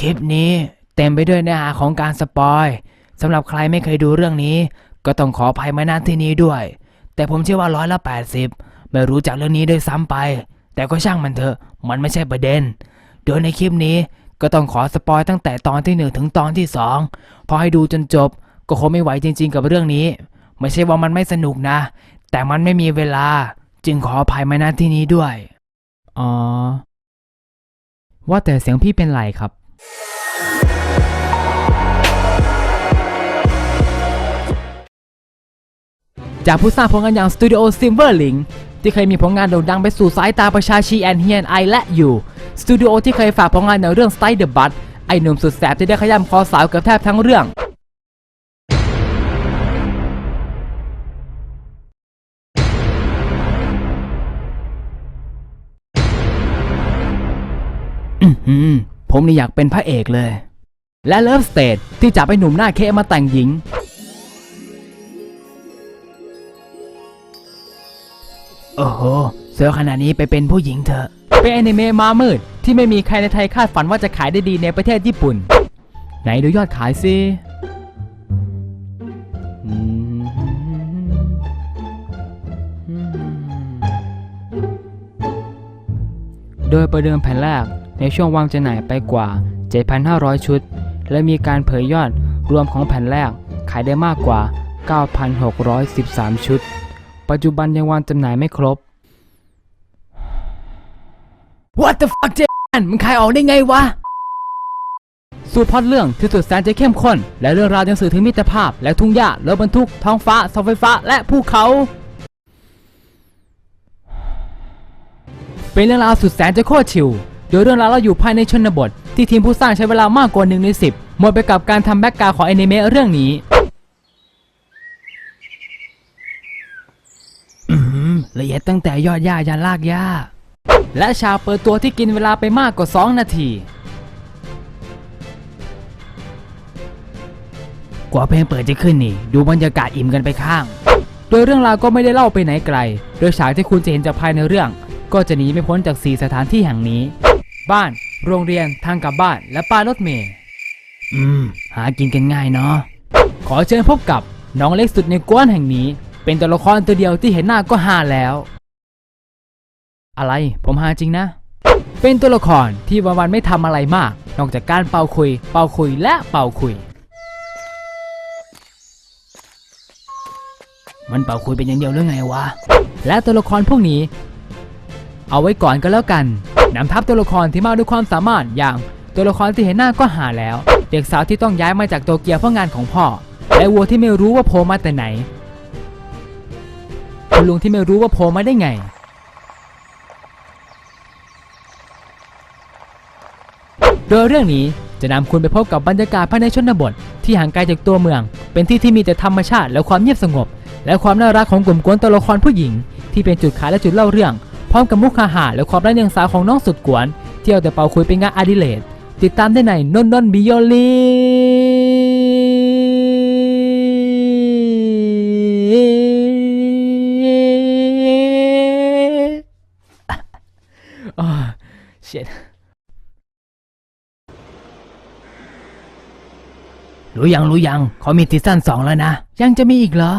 คลิปนี้เต็มไปด้วยเนื้อหาของการสปอยสำหรับใครไม่เคยดูเรื่องนี้ ก็ต้องขออภัยมาณที่นี้ด้วย แต่ผมเชื่อว่าร้อยละ 80 ไม่รู้จักเรื่องนี้ด้วยซ้ำไป แต่ก็ช่างมันเถอะ มันไม่ใช่ประเด็น โดยในคลิปนี้ก็ต้องขอสปอยตั้งแต่ตอนที่หนึ่งถึงตอนที่สองพอให้ดูจนจบ ก็คงไม่ไหวจริง ๆ กับเรื่องนี้ ไม่ใช่ว่ามันไม่สนุกนะ แต่มันไม่มีเวลา จึงขออภัยมาณที่นี้ด้วย อ๋อ ว่าแต่เสียงพี่เป็นไรครับ จากผู้สร้างผลงานอย่าง Studio Silverlink ที่เคยมีผลงานโด่งดังไปสู่สายตาประชาชีแอนเฮียนไอและอยู่สตูดิโอที่เคยฝากผลงานในเรื่อง Style the Bud ไอหนุ่มสุดแสบที่ได้ขย้ำคอสาวเกือบแทบทั้งเรื่องอือหือ ผมนี่อยากเป็นพระเอกเลย และเลิฟสเต e ที่จับไอหนุ่มหน้าเคมาแต่งหญิง โอ้โหเสือขนาดนี้ไปเป็นผู้หญิงเถอะ เป็นอนิเมะมามืด ที่ไม่มีใครในไทยคาดฝันว่าจะขายได้ดีในประเทศญี่ปุ่น ไหนดูยอดขายสิโดยประเดิมแผ่นแรก ในช่วงวางจำหน่ายไปกว่า 7,500 ชุด และมีการเผยยอดรวมของแผ่นแรกขายได้มากกว่า 9,613 ชุด ปัจจุบันยังวางจำหน่ายไม่ครบ What the fuck เจนมันขายออกได้ไงวะ สูตรพอดเรื่องที่สุดแสนจะเข้มข้น และเรื่องราวยังสื่อถึงมิตรภาพ และทุ่งหญ้ารถบรรทุก ท้องฟ้าเสาไฟฟ้า และภูเขา เป็นเรื่องราวสุดแสนจะโคตรชิล โดยเรื่องราวเราอยู่ภายในชนบท ที่ทีมผู้สร้างใช้เวลามากกว่า1ใน10 หมดไปกับการทำแบ็กกราวด์ของแอนิเมะเรื่องนี้ละเอียดตั้งแต่ยอดหญ้ายันลากหญ้า และฉากเปิดตัวที่กินเวลาไปมากกว่า 2 นาที กว่าเพลงเปิดจะขึ้นนี่ ดูบรรยากาศอิ่มกันไปข้าง โดยเรื่องราวก็ไม่ได้เล่าไปไหนไกล โดยฉากที่คุณจะเห็นจากภายในเรื่อง ก็จะหนีไม่พ้นจากส4สถานที่แห่งนี้ บ้าน โรงเรียนทางกลับบ้านและป้ายรถเมล์อืม หากินกันง่ายเนาะขอเชิญพบกับน้องเล็กสุดในกวนแห่งนี้ เป็นตัวละครตัวเดียวที่เห็นหน้าก็ฮาแล้ว อะไรผมฮาจริงนะ เป็นตัวละครที่วันๆไม่ทำอะไรมาก นอกจากการเป่าคุย เป่าคุยและเป่าคุย มันเป่าคุยเป็นอย่างเดียวหรือไงวะ และตัวละครพวกนี้ เอาไว้ก่อนก็แล้วกัน นำทัพตัวละครที่มาด้วยความสามารถอย่างตัวละครที่เห็นหน้าก็หาแล้ว เด็กสาวที่ต้องย้ายมาจากโตเกียวเพราะงานของพ่อ และวัวที่ไม่รู้ว่าโผล่มาแต่ไหนคุณลุงที่ไม่รู้ว่าโผล่มาได้ไง โดยเรื่องนี้จะนำคุณไปพบกับบรรยากาศภายในชนบท ที่ห่างไกลจากตัวเมือง เป็นที่ที่มีแต่ธรรมชาติและความเงียบสงบ และความน่ารักของกลุ่มกวนตัวละครผู้หญิง ที่เป็นจุดขายและจุดเล่าเรื่อง พร้อมกับมุกฮาหาและความไร้เดียงสาของน้องสุดกวนที่เอาแต่เป่าคุยเป็นงานอดิเรกติดตามได้ในนนนนบิโยลีอ๋อ shit รู้ยังรู้ยังเขามีซีซั่นสองแล้วนะ ยังจะมีอีกเหรอ